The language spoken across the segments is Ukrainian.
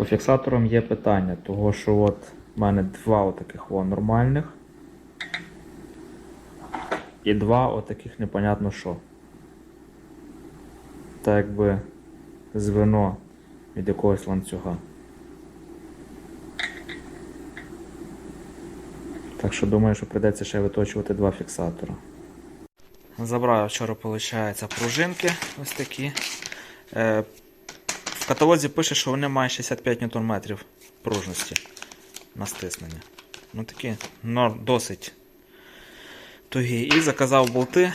По фіксаторам є питання, того що от в мене два отаких о, нормальних. І два отаких непонятно що. Так якби звено від якогось ланцюга. Так що думаю, що прийдеться ще виточувати два фіксатора. Забрав вчора, виходить, пружинки ось такі. Каталозі пише, що вони мають 65 Нм пружності на стиснення. Ну такі досить тугі. І заказав болти.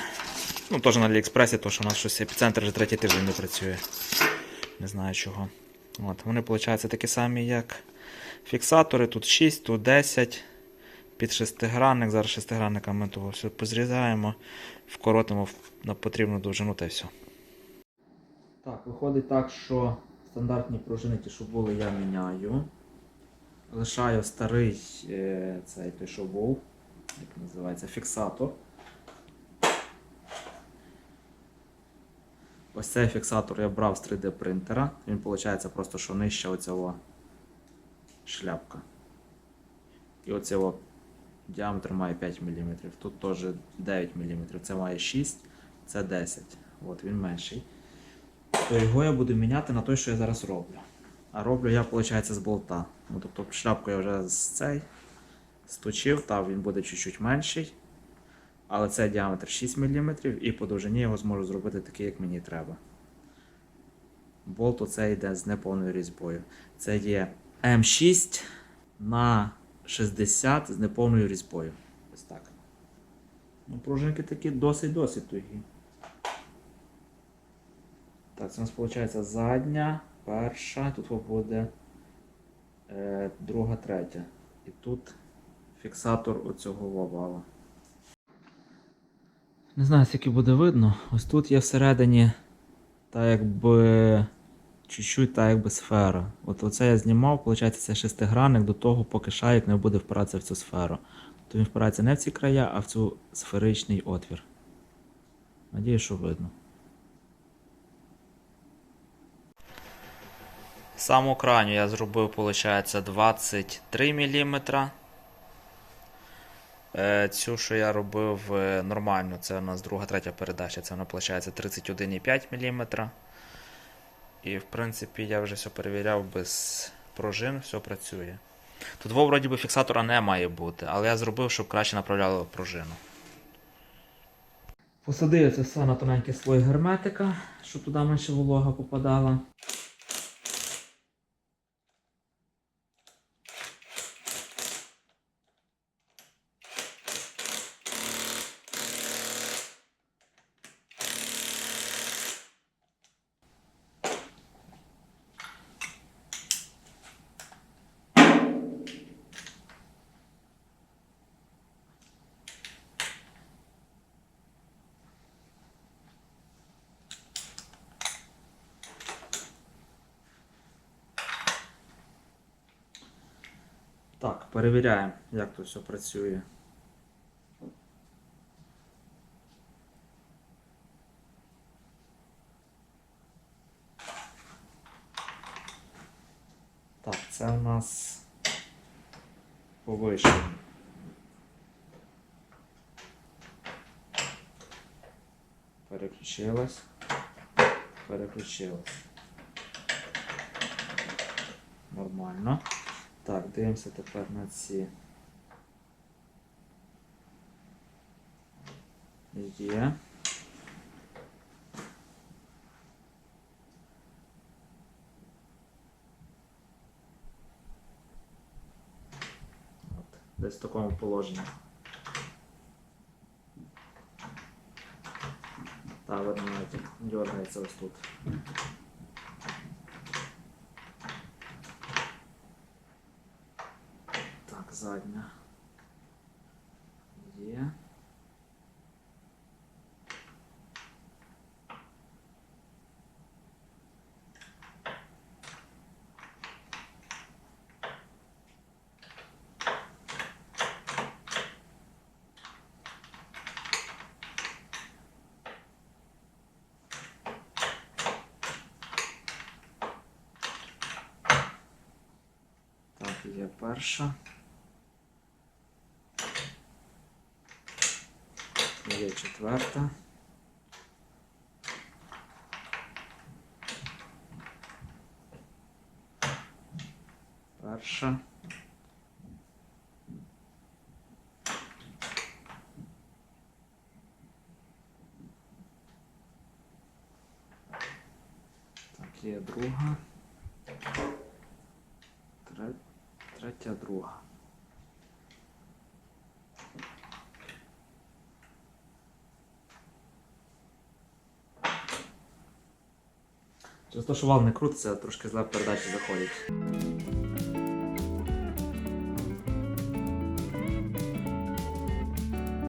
Ну, теж на Аліекспресі, тому що у нас щось епіцентр вже третій тиждень не працює. Не знаю чого. От, Вони, виходить, такі самі, як фіксатори. Тут 6, тут 10. Під шестигранник. Зараз шестигранниками ми того все позрізаємо, вкоротимо на потрібну довжину та й все. Так, виходить так, що стандартні пружини, ті, що були, я міняю. Лишаю старий е, цей той, що був, як називається, фіксатор. Ось цей фіксатор я брав з 3D принтера. Він виходить просто, що нижче оцього шляпка. І оце діаметр має 5 мм. Тут теж 9 мм. Це має 6, це 10. От він менший. То його я буду міняти на той, що я зараз роблю. А роблю я, виходить, з болта. Ну, тобто шляпку я вже з цей сточив, та він буде чуть-чуть менший. Але це діаметр 6 мм і по довжині його зможу зробити такий, як мені треба. Болт оце йде з неповною різьбою. Це є М6 на 60 з неповною різьбою. Ось так. Ну, пружинки такі досить-досить тугі. Так, це у нас виходить задня, перша, тут буде е, друга, третя. І тут фіксатор оцього вала. Не знаю, скільки буде видно. Ось тут є всередині та якби чуть-чуть та якби сфера. От оце я знімав, виходить, це шестигранник до того, поки шарик не буде впиратися в цю сферу. То він впирається не в ці края, а в цю сферичний отвір. Надію, що видно. Саму крайню я зробив, виходить, 23 мм. Е, Цю, що я робив е, нормально, це у нас друга, третя передача, це вона виходить 31,5 мм. І в принципі я вже все перевіряв без пружин, все працює. Тут вроді би фіксатора не має бути, але я зробив, щоб краще направляло пружину. Посадив це все на тоненький слой герметика, щоб туди менше волога попадала. Так, перевіряємо, як тут все працює. Так, це у нас повище. Переключилась. Переключилась. Нормально. Так, дивимося тепер на ці. Є. От, десь в такому положенні. Та видно дергається ось тут. задня. Є. Перша. Є четверта. Перша. Так, є друга. Тре- Третя, друга. Через те, що вал не крутиться, трошки зле передачі заходять.